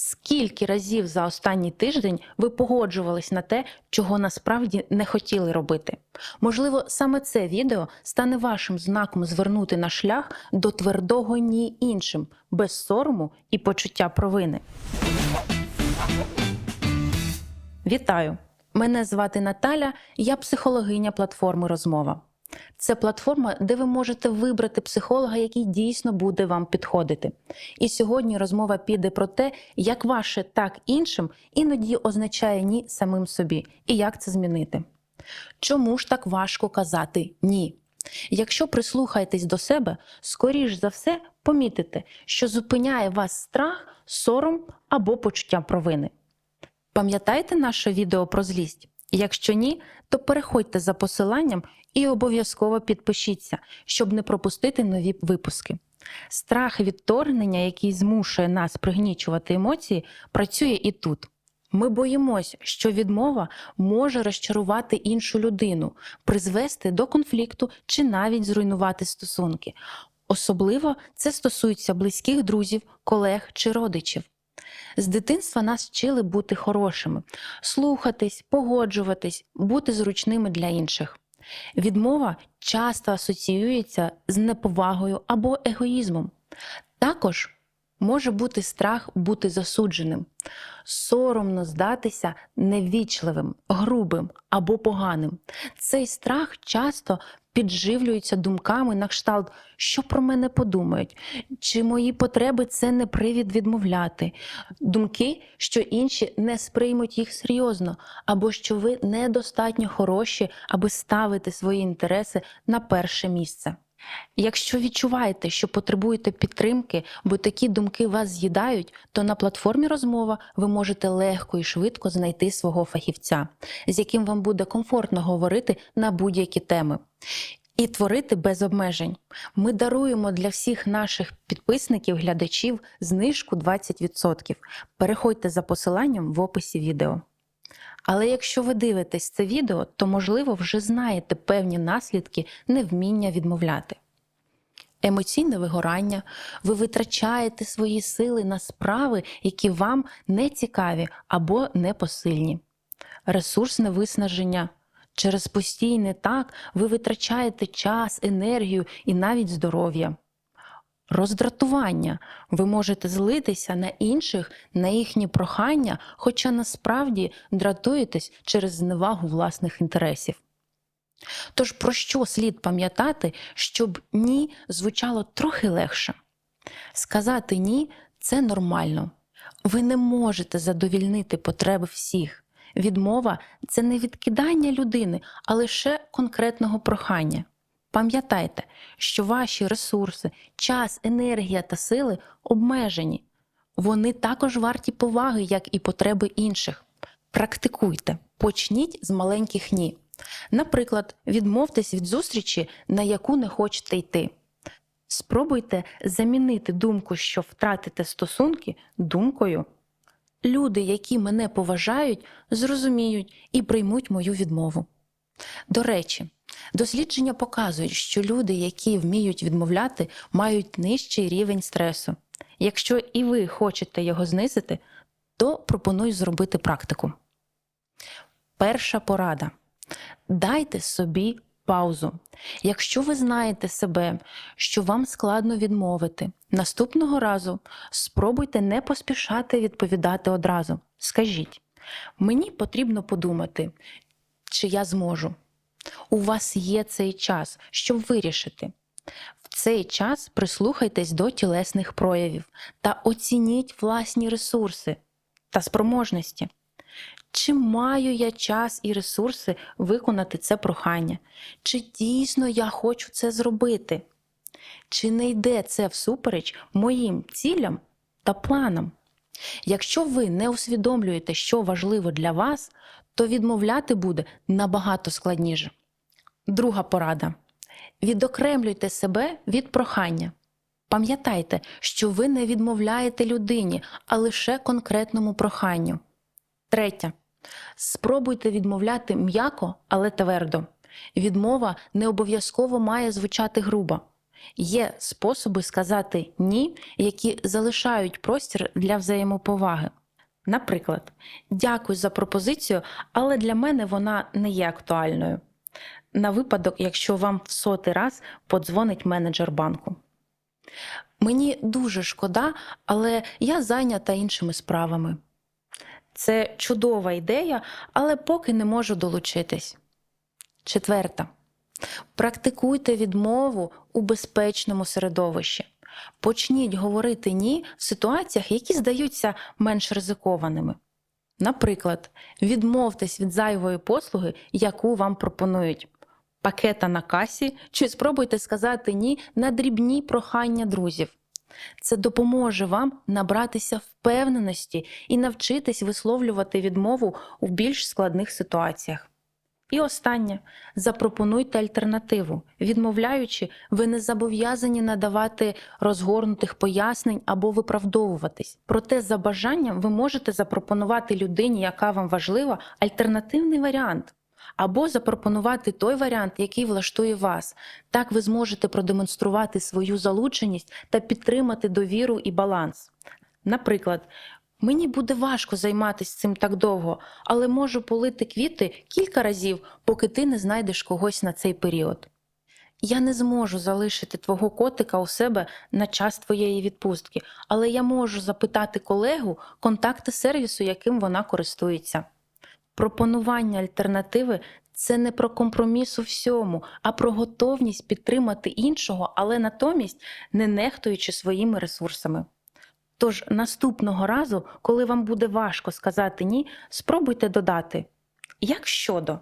Скільки разів за останній тиждень ви погоджувались на те, чого насправді не хотіли робити? Можливо, саме це відео стане вашим знаком звернути на шлях до твердого ні іншим, без сорому і почуття провини. Вітаю! Мене звати Наталя, я психологиня платформи Розмова. Це платформа, де ви можете вибрати психолога, який дійсно буде вам підходити. І сьогодні розмова піде про те, як ваше так іншим іноді означає ні самим собі, і як це змінити. Чому ж так важко казати ні? Якщо прислухаєтесь до себе, скоріш за все помітите, що зупиняє вас страх, сором або почуття провини. Пам'ятаєте наше відео про злість? Якщо ні, то переходьте за посиланням і обов'язково підпишіться, щоб не пропустити нові випуски. Страх відторгнення, який змушує нас пригнічувати емоції, працює і тут. Ми боїмось, що відмова може розчарувати іншу людину, призвести до конфлікту чи навіть зруйнувати стосунки. Особливо це стосується близьких друзів, колег чи родичів. З дитинства нас вчили бути хорошими, слухатись, погоджуватись, бути зручними для інших. Відмова часто асоціюється з неповагою або егоїзмом. Також може бути страх бути засудженим, соромно здатися невічливим, грубим або поганим. Цей страх часто підживлюється думками на кшталт, що про мене подумають, чи мої потреби це не привід відмовляти, думки, що інші не сприймуть їх серйозно, або що ви недостатньо хороші, аби ставити свої інтереси на перше місце. Якщо відчуваєте, що потребуєте підтримки, бо такі думки вас з'їдають, то на платформі розмова ви можете легко і швидко знайти свого фахівця, з яким вам буде комфортно говорити на будь-які теми. І творити без обмежень. Ми даруємо для всіх наших підписників, глядачів знижку 20%. Переходьте за посиланням в описі відео. Але якщо ви дивитесь це відео, то можливо вже знаєте певні наслідки невміння відмовляти. Емоційне вигорання, ви витрачаєте свої сили на справи, які вам не цікаві або непосильні. Ресурсне виснаження. Через постійне так ви витрачаєте час, енергію і навіть здоров'я. Роздратування. Ви можете злитися на інших, на їхні прохання, хоча насправді дратуєтесь через зневагу власних інтересів. Тож про що слід пам'ятати, щоб ні звучало трохи легше? Сказати ні це нормально. Ви не можете задовільнити потреби всіх. Відмова це не відкидання людини, а лише конкретного прохання. Пам'ятайте, що ваші ресурси, час, енергія та сили обмежені. Вони також варті поваги, як і потреби інших. Практикуйте, почніть з маленьких ні. Наприклад, відмовтесь від зустрічі, на яку не хочете йти. Спробуйте замінити думку, що втратите стосунки, думкою. Люди, які мене поважають, зрозуміють і приймуть мою відмову. До речі, дослідження показують, що люди, які вміють відмовляти, мають нижчий рівень стресу. Якщо і ви хочете його знизити, то пропоную зробити практику. Перша порада. Дайте собі паузу. Якщо ви знаєте себе, що вам складно відмовити, наступного разу спробуйте не поспішати відповідати одразу. Скажіть, мені потрібно подумати, чи я зможу. У вас є цей час, щоб вирішити. В цей час прислухайтесь до тілесних проявів та оцініть власні ресурси та спроможності. Чи маю я час і ресурси виконати це прохання? Чи дійсно я хочу це зробити? Чи не йде це всупереч моїм цілям та планам? Якщо ви не усвідомлюєте, що важливо для вас, то відмовляти буде набагато складніше. Друга порада: відокремлюйте себе від прохання. Пам'ятайте, що ви не відмовляєте людині, а лише конкретному проханню. Третє. Спробуйте відмовляти м'яко, але твердо. Відмова не обов'язково має звучати грубо. Є способи сказати ні, які залишають простір для взаємоповаги. Наприклад, дякую за пропозицію, але для мене вона не є актуальною. На випадок, якщо вам в сотий раз подзвонить менеджер банку. Мені дуже шкода, але я зайнята іншими справами. Це чудова ідея, але поки не можу долучитись. Четверта. Практикуйте відмову у безпечному середовищі. Почніть говорити ні в ситуаціях, які здаються менш ризикованими. Наприклад, відмовтесь від зайвої послуги, яку вам пропонують. Пакета на касі, чи спробуйте сказати ні на дрібні прохання друзів. Це допоможе вам набратися впевненості і навчитись висловлювати відмову у більш складних ситуаціях. І останнє запропонуйте альтернативу. Відмовляючи, ви не зобов'язані надавати розгорнутих пояснень або виправдовуватись. Проте, за бажанням, ви можете запропонувати людині, яка вам важлива, альтернативний варіант. Або запропонувати той варіант, який влаштує вас. Так ви зможете продемонструвати свою залученість та підтримати довіру і баланс. Наприклад, мені буде важко займатися цим так довго, але можу полити квіти кілька разів, поки ти не знайдеш когось на цей період. Я не зможу залишити твого котика у себе на час твоєї відпустки, але я можу запитати колегу контакти сервісу, яким вона користується. Пропонування альтернативи це не про компроміс у всьому, а про готовність підтримати іншого, але натомість не нехтуючи своїми ресурсами. Тож наступного разу, коли вам буде важко сказати ні, спробуйте додати як щодо.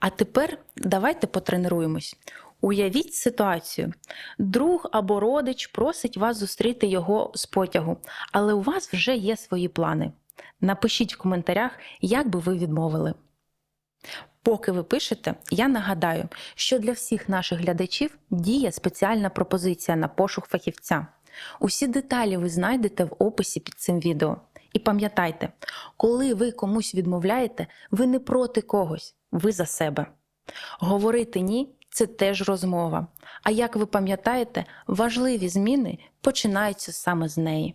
А тепер давайте потренуємось. Уявіть ситуацію. Друг або родич просить вас зустріти його з потягу, але у вас вже є свої плани. Напишіть в коментарях, як би ви відмовили. Поки ви пишете, я нагадаю, що для всіх наших глядачів діє спеціальна пропозиція на пошук фахівця. Усі деталі ви знайдете в описі під цим відео. І пам'ятайте, коли ви комусь відмовляєте, ви не проти когось, ви за себе. Говорити ні це теж розмова. А як ви пам'ятаєте, важливі зміни починаються саме з неї.